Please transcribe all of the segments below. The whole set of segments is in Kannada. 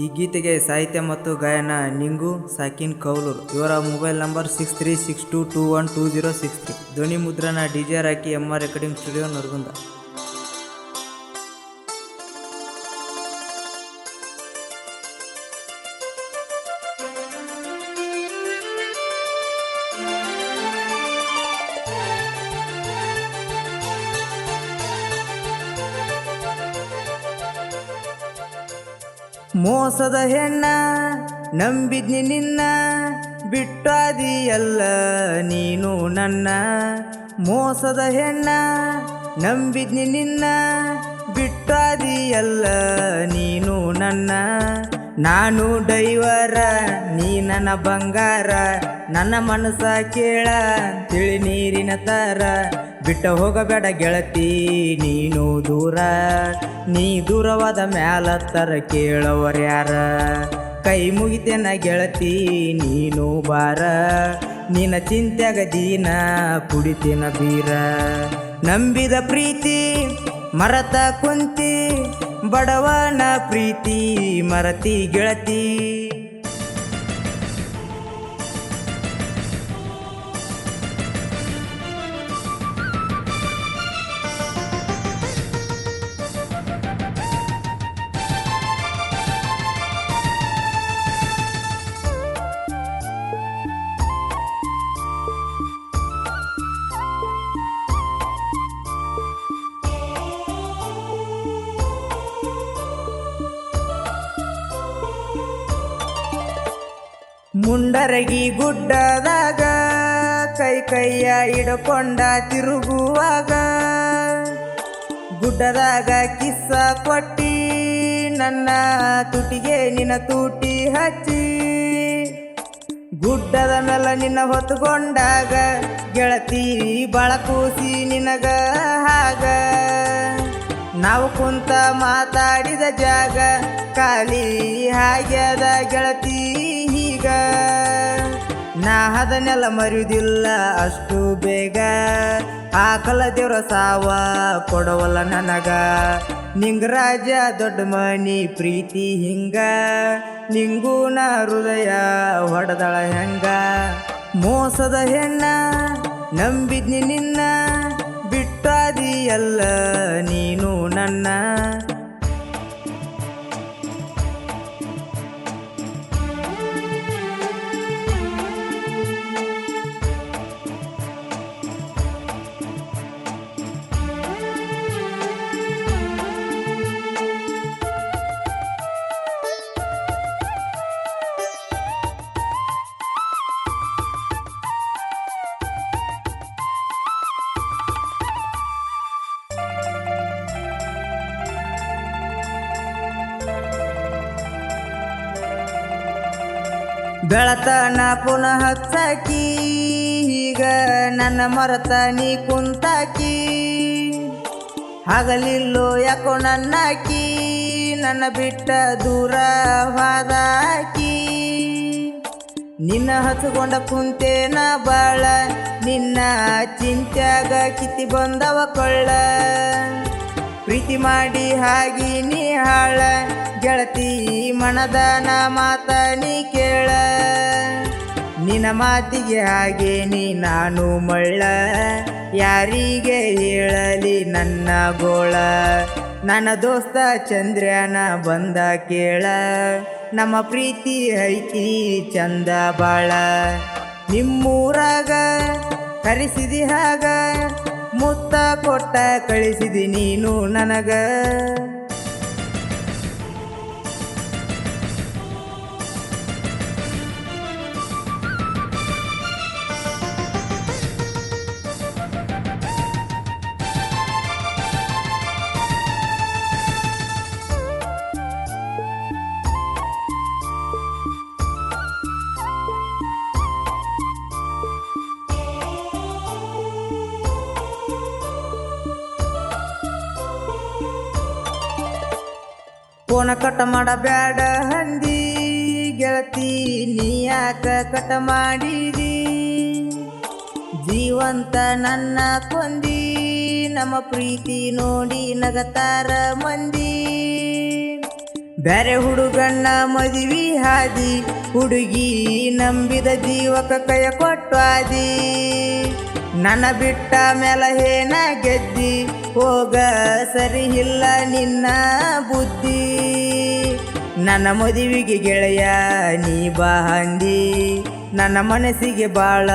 ಈ ಗೀತೆಗೆ ಸಾಹಿತ್ಯ ಮತ್ತು ಗಾಯನ ನಿಂಗು, ಸಾಕಿನ್, ಕೌಲೂರ್. ಇವರ mobile number six three six two two one two zero six three. ಧ್ವನಿ ಮುದ್ರಣ D J Rocky M R recording studio Naragund. ಮೋಸದ ಹೆಣ್ಣ, ನಂಬಿದ್ನಿ ನಿನ್ನ, ಬಿಟ್ಟಾದಿಯಲ್ಲ ನೀನು ನನ್ನ. ಮೋಸದ ಹೆಣ್ಣ, ನಂಬಿದ್ನಿ ನಿನ್ನ, ಬಿಟ್ಟಾದಿಯಲ್ಲ ನೀನು ನನ್ನ. ನಾನು ಡೈವರ, ನೀ ನನ್ನ ಬಂಗಾರ. ನನ್ನ ಮನಸ್ಸ ಕೇಳ, ತಿಳಿ ನೀರಿನ ತರ. ಬಿಟ್ಟ ಹೋಗಬೇಡ ಗೆಳತಿ, ನೀನು ದೂರ. ನೀ ದೂರವಾದ ಮ್ಯಾಲತ್ತರ ತರ ಕೇಳವರ್ಯಾರ ಕೈ ಮುಗಿತೇನ ಗೆಳತಿ, ನೀನು ಬಾರ. ನಿನ್ನ ಚಿಂತ್ಯಾಗ ದೀನ, ಕುಡಿತೇನ ಬೀರ. ನಂಬಿದ ಪ್ರೀತಿ, ಮರತ ಕುಂತಿ, ಬಡವನ ಪ್ರೀತಿ, ಮರತಿ ಗೆಳತಿ. ಮುಂಡರಗಿ ಗುಡ್ಡದಾಗ, ಕೈ ಕೈಯ ಹಿಡ್ಕೊಂಡ ತಿರುಗುವಾಗ, ಗುಡ್ಡದಾಗ ಕಿಸ್ಸ ಕೊಟ್ಟಿ, ನನ್ನ ತುಟಿಗೆ ನಿನ್ನ ತೂಟಿ ಹಚ್ಚಿ, ಗುಡ್ಡದ ಮೇಲ ನಿನ್ನ ಹೊತ್ಕೊಂಡಾಗ, ಗೆಳತಿ ಬಳಕೂಸಿ ನಿನಗ ಹಾಗ. ನಾವು ಕುಂತ ಮಾತಾಡಿದ ಜಾಗ ಖಾಲಿ ಹಾಗ್ಯದ ಗೆಳತಿ. ಹೀಗ ನಾ ಅದನ್ನೆಲ್ಲ ಮರೆಯುವುದಿಲ್ಲ, ಅಷ್ಟು ಬೇಗ. ಆಕಲ ದೇವರ ಸಾವ ಕೊಡವಲ್ಲ ನನಗ. ನಿಂಗರಾಜ ದೊಡ್ಡ ಮನಿ ಪ್ರೀತಿ ಹಿಂಗ. ನಿಂಗೂ ನಾ ಹೃದಯ ಹೊಡೆದಳ ಹೆಂಗ. ಮೋಸದ ಹೆಣ್ಣ, ನಂಬಿದ್ನಿ ನಿನ್ನ. ಬಿಟ್ಟಾದಿ ಎಲ್ಲ ನೀನು ನನ್ನ. ಬೆಳತನ ಪುನಃ ಹತ್ತಾಕಿ ಈಗ ನನ್ನ ಮರತ ನೀ ಕುಂತಾಕಿ. ಹಗಲಿಲ್ಲೋ ಯಾಕೋ ನನ್ನಾಕಿ, ನನ್ನ ಬಿಟ್ಟ ದೂರ ಹಾದಾಕಿ. ನಿನ್ನ ಹಚ್ಕೊಂಡ ಕುಂತೇನ ಬಾಳ, ನಿನ್ನ ಚಿಂತ್ಯಾಗ ಕಿತ್ತಿ ಬಂದವ ಕೊಳ್ಳ. ಪ್ರೀತಿ ಮಾಡಿ ಹಾಗಿ ನೀ ಹಾಳ, ಗೆಳತಿ ಮನದನ ಮಾತ ನೀ ಕೇಳ. ನಿನ್ನ ಮಾತಿಗೆ ಹಾಗೆ ನೀ ನಾನು ಮಳ್ಳ. ಯಾರಿಗೆ ಹೇಳಲಿ ನನ್ನ ಗೋಳ. ನನ್ನ ದೋಸ್ತ ಚಂದ್ರನ ಬಂದ ಕೇಳ. ನಮ್ಮ ಪ್ರೀತಿ ಐತಿ ಚಂದ ಬಾಳ. ನಿಮ್ಮೂರಾಗ ಕರೆಸಿದಿ ಹಾಗ. ಮುತ್ತ ಕೊಟ್ಟ ಕಳಿಸಿದಿ ನೀನು ನನಗ. ಫೋನ ಕಟ ಮಾಡಬೇಡ ಹಂದಿ. ಗೆಳತಿ, ನೀ ಯಾಕ ಕಟ ಮಾಡಿದಿ? ಜೀವಂತ ನನ್ನ ಕೊಂದಿ. ನಮ್ಮ ಪ್ರೀತಿ ನೋಡಿ ನಗತಾರ ಮಂದಿ. ಬೇರೆ ಹುಡುಗಣ್ಣ ಮದುವಿ ಹಾದಿ. ಹುಡುಗಿ ನಂಬಿದ ಜೀವಕ ಕೈಯ ಕೊಟ್ಟಾದಿ ನನ್ನ ಬಿಟ್ಟ ಮೇಲೆ ಏನ ಗೆದ್ದಿ? ಹೋಗ ಸರಿ ಇಲ್ಲ ನಿನ್ನ ಬುದ್ಧಿ. ನನ್ನ ಮದುವಿಗೆ ಗೆಳೆಯ ನೀ ಬಾ ಹಂದಿ ನನ್ನ ಮನಸ್ಸಿಗೆ ಬಾಳ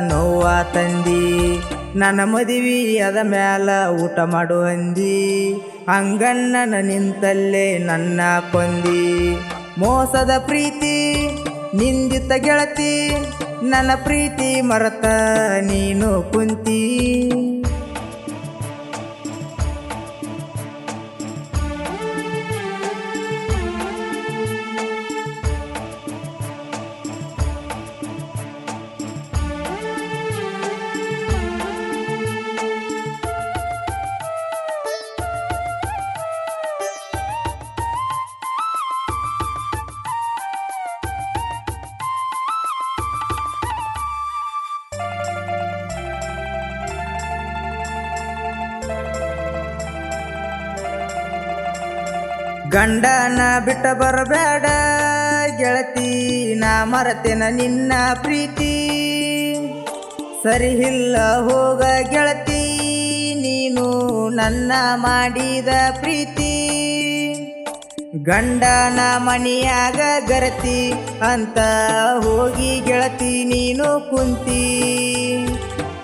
ನೋವ ತಂದಿ. ನನ್ನ ಮದುವೆ ಅದ ಮ್ಯಾಲ ಊಟ ಮಾಡು ಅಂದಿ ಹಂಗಣ್ಣನ ನಿಂತಲ್ಲೇ ನನ್ನ ಕೊಂದಿ. ಮೋಸದ ಪ್ರೀತಿ, ನಿಂದಿತ ಗೆಳತಿ. ನನ್ನ ಪ್ರೀತಿ ಮರತ ನೀನು ಕುಂತಿ. ಗಂಡನ ಬಿಟ್ಟ ಬರಬೇಡ ಗೆಳತಿ ನಾ ಮರತೇನ ನಿನ್ನ ಪ್ರೀತಿ. ಸರಿ ಇಲ್ಲ ಹೋಗ ಗೆಳತಿ, ನೀನು ನನ್ನ ಮಾಡಿದ ಪ್ರೀತಿ. ಗಂಡನ ಮನೆಯಾಗ ಗರತಿ, ಅಂತ ಹೋಗಿ ಗೆಳತಿ ನೀನು ಕುಂತಿ.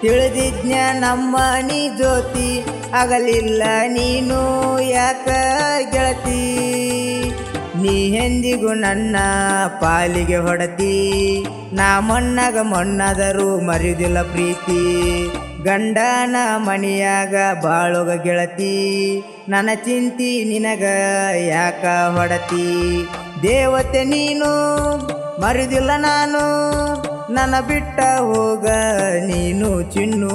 ತಿಳಿದಿಜ್ಞ ನಮ್ಮ ನೀ ಜ್ಯೋತಿ? ಆಗಲಿಲ್ಲ ನೀನು ಯಾಕ ಗೆಳತಿ? ನೀ ಎಂದಿಗೂ ನನ್ನ ಪಾಲಿಗೆ ಹೊಡತಿ? ನಾ ಮಣ್ಣಾಗ ಮಣ್ಣಾದರೂ ಮರಿದಿಲ್ಲ ಪ್ರೀತಿ. ಗಂಡನ ಮಣಿಯಾಗ ಬಾಳುಗ ಗೆಳತಿ. ನನ್ನ ಚಿಂತಿ ನಿನಗ ಯಾಕ ಹೊಡತಿ? ದೇವತೆ ನೀನು ಮರಿದಿಲ್ಲ ನಾನು. ನನ್ನ ಬಿಟ್ಟ ಹೋಗ ನೀನು ಚಿನ್ನು.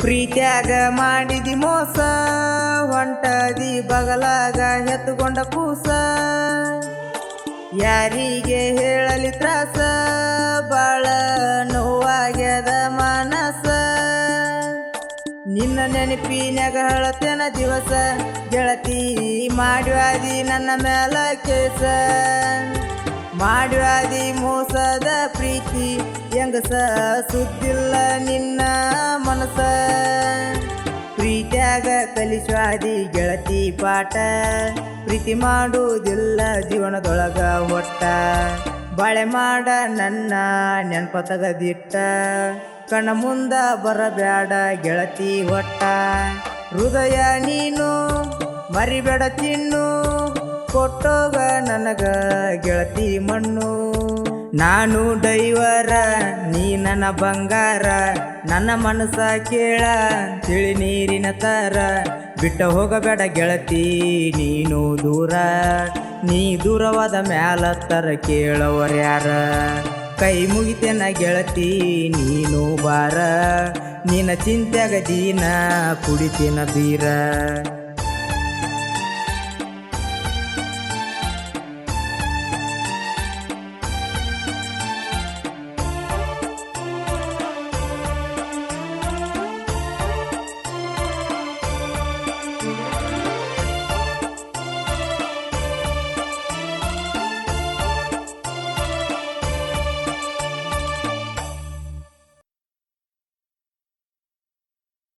ಪ್ರೀತ್ಯಾಗ ಮಾಡಿದಿ ಮೋಸ, ಹೊಂಟದಿ ಬಗಲಾಗ ಎತ್ತುಕೊಂಡ ಕೂಸ. ಯಾರಿಗೆ ಹೇಳಲಿ ತ್ರಾಸ, ಬಾಳ ನೋವಾಗ್ಯದ ಮನಸ. ನಿನ್ನ ನೆನಪಿನಾಗ ಹೇಳತೇನ ದಿವಸ, ಗೆಳತಿ ಮಾಡ್ಯಾದಿ ನನ್ನ ಮೇಲೆ ಕೇಸ. ಮಾಡ್ಯಾದಿ ಮೋಸದ ಪ್ರೀತಿ, ಹೆಂಗಸ ಸುದ್ದಿಲ್ಲ ನಿನ್ನ ಮನಸ. ಪ್ರೀತ್ಯಾಗ ಕಲಿಸ್ವಾದಿ ಗೆಳತಿ ಪಾಠ, ಪ್ರೀತಿ ಮಾಡುವುದಿಲ್ಲ ಜೀವನದೊಳಗ ಒಟ್ಟ. ಬಾಳೆ ಮಾಡ ನನ್ನ ನೆನಪ ತಗದಿಟ್ಟ ಕಣ್ಣ ಮುಂದ ಬರಬೇಡ ಗೆಳತಿ ಒಟ್ಟ. ಹೃದಯ ನೀನು ಮರಿಬೇಡ ಚಿನ್ನು ಕೊಟ್ಟೋಗ ನನಗ ಗೆಳತಿ ಮಣ್ಣು. ನಾನು ಡೈವರ, ನೀ ನನ್ನ ಬಂಗಾರ. ನನ್ನ ಮನಸ್ಸ ಕೇಳ, ತಿಳಿ ನೀರಿನ ತರ. ಬಿಟ್ಟ ಹೋಗಬೇಡ ಗೆಳತಿ, ನೀನು ದೂರ. ನೀ ದೂರವಾದ ಮ್ಯಾಲ ತರ ಕೇಳವರ್ಯಾರ ಕೈ ಮುಗಿತೇನ ಗೆಳತಿ, ನೀನು ಬಾರ. ನಿನ್ನ ಚಿಂತೆಗ ದೀನ, ಕುಡಿತೇನ ಬೀರ.